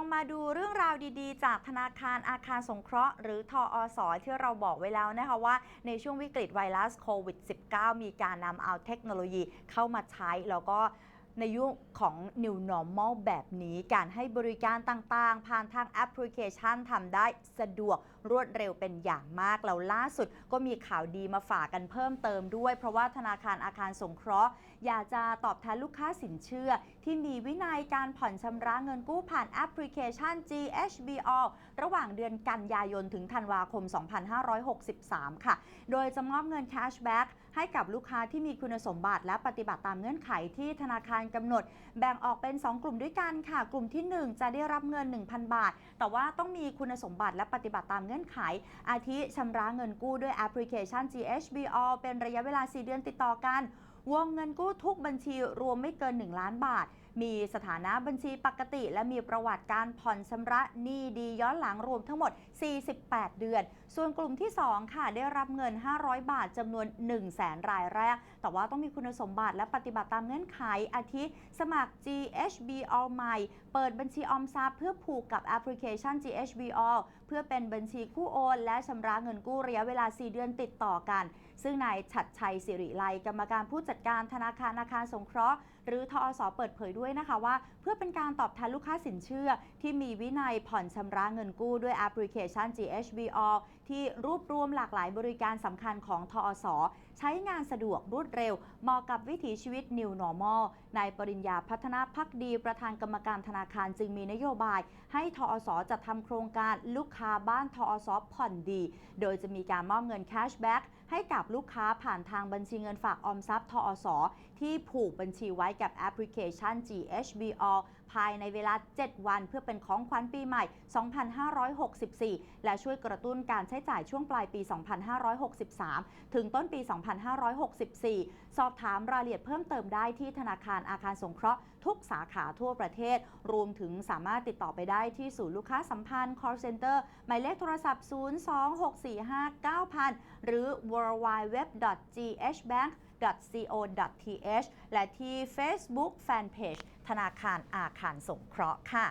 องมาดูเรื่องราวดีๆ จากธนาคารอาคารสงเคราะห์ หรือทออสอที่เราบอกไว้แล้วนะคะว่า ในช่วงวิกฤตไวรัสโควิด -19 มีการนำเอาเทคโนโลยีเข้ามาใช้ แล้วก็ในยุคของ New Normal แบบนี้ การให้บริการต่างๆ ผ่านทางแอปพลิเคชันทำได้สะดวกรวดเร็วเป็นอย่างมากแล้วล่าสุดก็มีข่าวดีมาฝากกันเพิ่มเติมด้วย เพราะว่าธนาคารอาคารสงเคราะห์ อยากจะตอบแทนลูกค้าสินเชื่อ ที่มีวินัยการผ่อนชำระเงินกู้ผ่านแอปพลิเคชัน GHBO ระหว่างเดือนกันยายนถึงธันวาคม 2563 ค่ะ โดยจะมอบเงิน cashback ให้กับลูกค้าที่มีคุณสมบัติและปฏิบัติตามเงื่อนไขที่ธนาคารกำหนด แบ่งออกเป็น 2 กลุ่มด้วยกันค่ะ กลุ่มที่ 1 จะได้รับเงิน 1,000 บาท แต่ว่าต้องมีคุณสมบัติและปฏิบัติตามเงื่อนไข อาทิชำระเงินกู้ด้วยแอปพลิเคชัน GHBO เป็นระยะเวลา 4 เดือนติดต่อกัน วงเงินกู้ทุกบัญชีรวมไม่เกิน 1 ล้านบาท มีสถานะบัญชีปกติ และมีประวัติการผ่อนชำระหนี้ดีย้อนหลังรวมทั้งหมด 48 เดือน ส่วนกลุ่มที่ 2 ค่ะ ได้รับเงิน 500 บาทจำนวน 1 0 0 0 0แสนรายแรก แต่ว่าต้องมีคุณสมบัติและปฏิบัติตามเงื่อนไข อาทิ สมัคร GHBO ใหม่เปิดบัญชีออมทรัพย์เพื่อผูกกับแอปพลิเคชัน GHBO เพื่อเป็นบัญชีคู่โอน และชำระเงินกู้ระยะเวลา 4 เดือนติดต่อกัน ซึ่งนายฉัดชัยสิริไลกรรมการผู้จัดการธนาคารอาคารสงเคราะห์หรือทอสเปิดเผยด้วยนะคะว่า เพื่อเป็นการตอบแทนลูกค้าสินเชื่อ ที่มีวินัยผ่อนชำระเงินกู้ด้วยแอปพลิเคชัน GHBO ที่รวบรวมหลากหลายบริการสำคัญของทอสใช้งานสะดวกรวดเร็ว เหมาะกับวิถีชีวิต New Normal นายปริญญาพัฒนาพักดีประธานกรรมการธนาคารจึงมีนโยบาย ให้ทอสจัดทำโครงการลูกค้าบ้านทอสผ่อนดี โดยจะมีการมอบเงินแคชแบ็กให้กับลูกค้าผ่านทางบัญชีเงินฝากออมทรัพย์ทอสที่ผูกบัญชีไว้กับแอปพลิเคชัน GHBO ภายในเวลา 7 วัน เพื่อเป็นของขวัญปีใหม่ 2564 และช่วยกระตุ้นการใช้จ่ายช่วงปลายปี 2563 ถึงต้นปี 2564 สอบถามรายละเอียดเพิ่มเติมได้ที่ธนาคารอาคารสงเคราะห์ทุกสาขาทั่วประเทศ รวมถึงสามารถติดต่อไปได้ที่ศูนย์ลูกค้าสัมพันธ์ call center หมายเลขโทรศัพท์ 026459000 หรือ www.ghbank co.th และที่ Facebook Fanpage ธนาคารอาคารสงเคราะห์ค่ะ